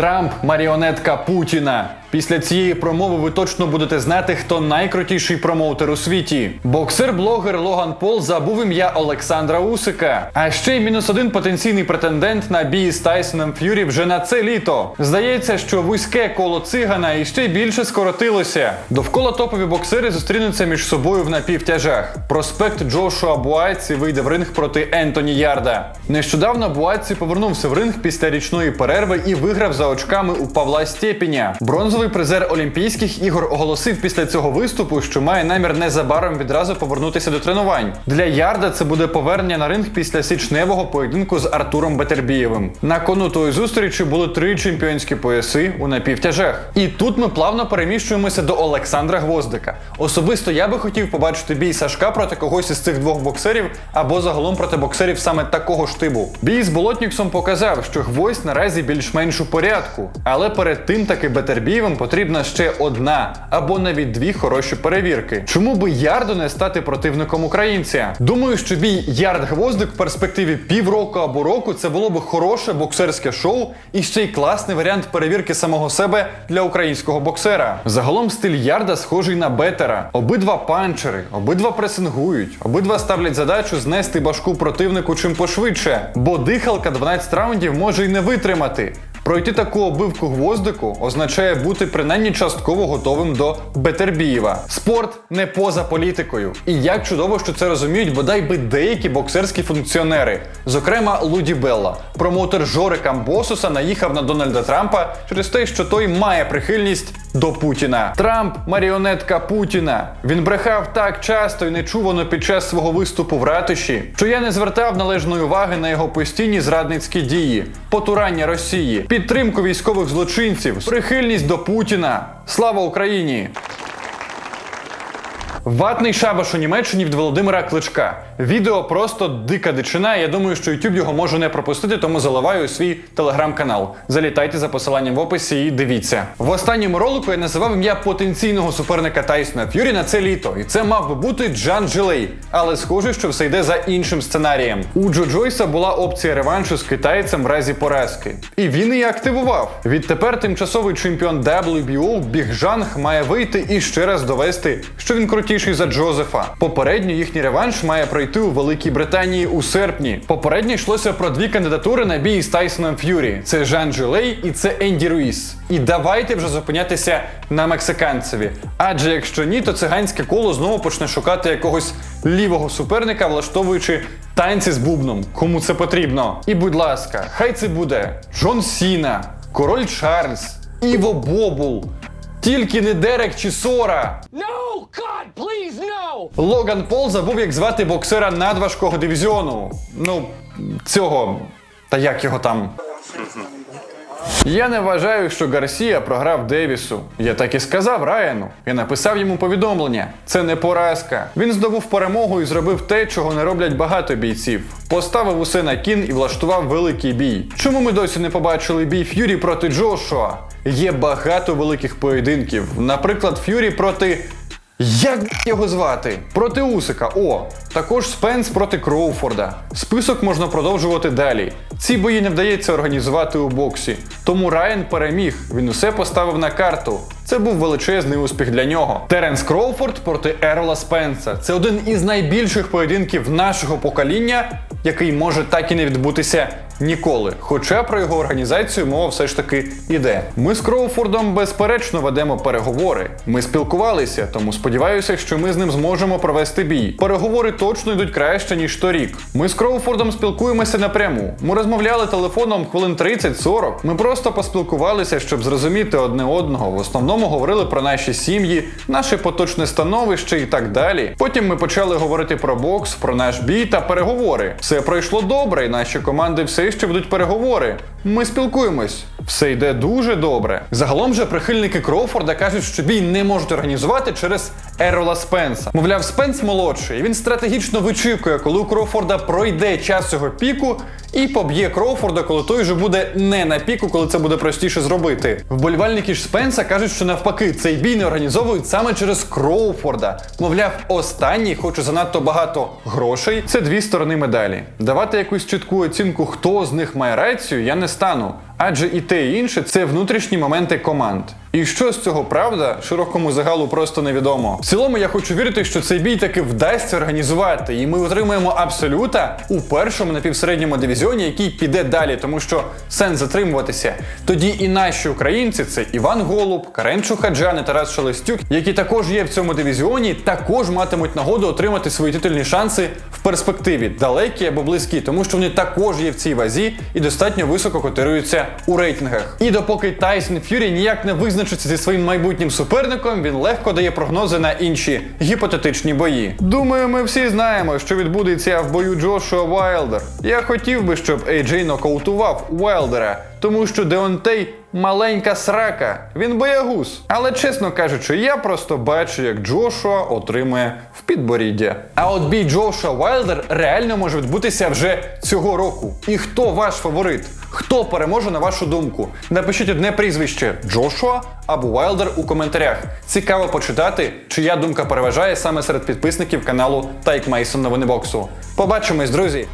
Трамп маріонетка Путіна. Після цієї промови ви точно будете знати, хто найкрутіший промоутер у світі. Боксер-блогер Логан Пол забув ім'я Олександра Усика. А ще й мінус один потенційний претендент на бій з Тайсоном Ф'юрі вже на це літо. Здається, що вузьке коло цигана іще більше скоротилося. Довкола топові боксери зустрінуться між собою в напівтяжах. Проспект Джошуа Буайці вийде в ринг проти Ентоні Ярда. Нещодавно Буайці повернувся в ринг після річної перерви і виграв за очками у Павла Стєпіня. Бронзовий призер Олімпійських ігор оголосив після цього виступу, що має намір незабаром відразу повернутися до тренувань. Для Ярда це буде повернення на ринг після січневого поєдинку з Артуром Бетербієвим. На кону тої зустрічі були три чемпіонські пояси у напівтяжах. І тут ми плавно переміщуємося до Олександра Гвоздика. Особисто я би хотів побачити бій Сашка проти когось із цих двох боксерів або загалом проти боксерів саме такого штибу. Бій з Болотніксом показав, що гвоздь наразі більш-менш у порядку, але перед тим таки Бетербієвим потрібна ще одна або навіть дві хороші перевірки. Чому би Ярду не стати противником українця? Думаю, що бій Ярд Гвоздик в перспективі півроку або року це було б хороше боксерське шоу і ще й класний варіант перевірки самого себе для українського боксера. Загалом стиль Ярда схожий на бетера. Обидва панчери, обидва пресингують, обидва ставлять задачу знести башку противнику чим пошвидше, бо дихалка 12 раундів може й не витримати. Пройти таку обивку гвоздику означає бути принаймні частково готовим до Бетербієва. Спорт не поза політикою. І як чудово, що це розуміють бодай би деякі боксерські функціонери, зокрема Луді Белла. Промоутер Жори Камбосуса наїхав на Дональда Трампа через те, що той має прихильність до Путіна. Трамп маріонетка Путіна. Він брехав так часто і нечувано під час свого виступу в ратиші, що я не звертав належної уваги на його постійні зрадницькі дії, потурання Росії, підтримку військових злочинців, прихильність до Путіна. Слава Україні! Ватний шабаш у Німеччині від Володимира Кличка. Відео просто дика дичина. Я думаю, що YouTube його може не пропустити, тому заливаю свій телеграм-канал. Залітайте за посиланням в описі і дивіться. В останньому ролику я називав ім'я потенційного суперника Тайсона Ф'юрі на це літо, і це мав би бути Джан Джилей. Але схоже, що все йде за іншим сценарієм. У Джо Джойса була опція реваншу з китайцем в разі поразки. І він її активував. Відтепер тимчасовий чемпіон WBO Біг Жанг має вийти і ще раз довести, що він крутіший за Джозефа. Попередньо їхній реванш має пройти у Великій Британії у серпні. Попередньо йшлося про дві кандидатури на бій з Тайсоном Ф'юрі: це Жан Джилей і це Енді Руїс. І давайте вже зупинятися на мексиканцеві. Адже якщо ні, то циганське коло знову почне шукати якогось лівого суперника, влаштовуючи танці з бубном. Кому це потрібно? І будь ласка, хай це буде Джон Сіна, Король Чарльз, Іво Бобул. Тільки не Дерек чи Сора. No! God, please, no! Логан Пол забув, як звати боксера надважкого дивізіону. Ну, цього. Та як його там? Я не вважаю, що Гарсія програв Девісу. Я так і сказав Райану. Я написав йому повідомлення. Це не поразка. Він здобув перемогу і зробив те, чого не роблять багато бійців. Поставив усе на кін і влаштував великий бій. Чому ми досі не побачили бій Ф'юрі проти Джошуа? Є багато великих поєдинків. Наприклад, Ф'юрі проти. Як його звати? Проти Усика. О, також Спенс проти Кроуфорда. Список можна продовжувати далі. Ці бої не вдається організувати у боксі. Тому Райан переміг. Він усе поставив на карту. Це був величезний успіх для нього. Теренс Кроуфорд проти Ерла Спенса. Це один із найбільших поєдинків нашого покоління, який може так і не відбутися ніколи. Хоча про його організацію мова все ж таки іде. Ми з Кроуфордом безперечно ведемо переговори. Ми спілкувалися, тому сподіваюся, що ми з ним зможемо провести бій. Переговори точно йдуть краще ніж торік. Ми з Кроуфордом спілкуємося напряму. Ми розмовляли телефоном хвилин 30-40. Ми просто поспілкувалися, щоб зрозуміти одне одного. В основному говорили про наші сім'ї, наше поточне становище і так далі. Потім ми почали говорити про бокс, про наш бій та переговори. Все пройшло добре, і наші команди все ще ведуть переговори. Ми спілкуємось. Все йде дуже добре. Загалом же прихильники Кроуфорда кажуть, що бій не можуть організувати через Ерола Спенса. Мовляв, Спенс молодший, він стратегічно вичікує, коли у Кроуфорда пройде час цього піку, і поб'є Кроуфорда, коли той вже буде не на піку, коли це буде простіше зробити. Вболівальники ж Спенса кажуть, що навпаки, цей бій не організовують саме через Кроуфорда. Мовляв, останній хоче занадто багато грошей. Це дві сторони медалі. Давати якусь чітку оцінку, хто з них має рацію, я не стану. Адже і те, і інше це внутрішні моменти команд. І що з цього правда, широкому загалу просто невідомо. В цілому я хочу вірити, що цей бій таки вдасться організувати, і ми отримаємо абсолюта у першому напівсередньому дивізіоні, який піде далі, тому що сенс затримуватися. Тоді і наші українці це Іван Голуб, Карен Чухаджан і Тарас Шелестюк, які також є в цьому дивізіоні, також матимуть нагоду отримати свої титульні шанси в перспективі, далекі або близькі, тому що вони також є в цій вазі і достатньо високо котируються у рейтингах. І допоки Тайсон Ф'юрі ніяк не визначиться зі своїм майбутнім суперником, він легко дає прогнози на інші гіпотетичні бої. Думаю, ми всі знаємо, що відбудеться в бою Джошуа Вайлдер. Я хотів би, щоб AJ нокаутував Вайлдера, тому що Деонтей маленька срака, він боягуз. Але чесно кажучи, я просто бачу, як Джошуа отримує в підборіддя. А от бій Джошуа Вайлдер реально може відбутися вже цього року. І хто ваш фаворит? Хто переможе на вашу думку? Напишіть одне прізвище Джошуа або Вайлдер у коментарях. Цікаво почитати, чия думка переважає саме серед підписників каналу Тайк Мейсон Новини Боксу. Побачимось, друзі!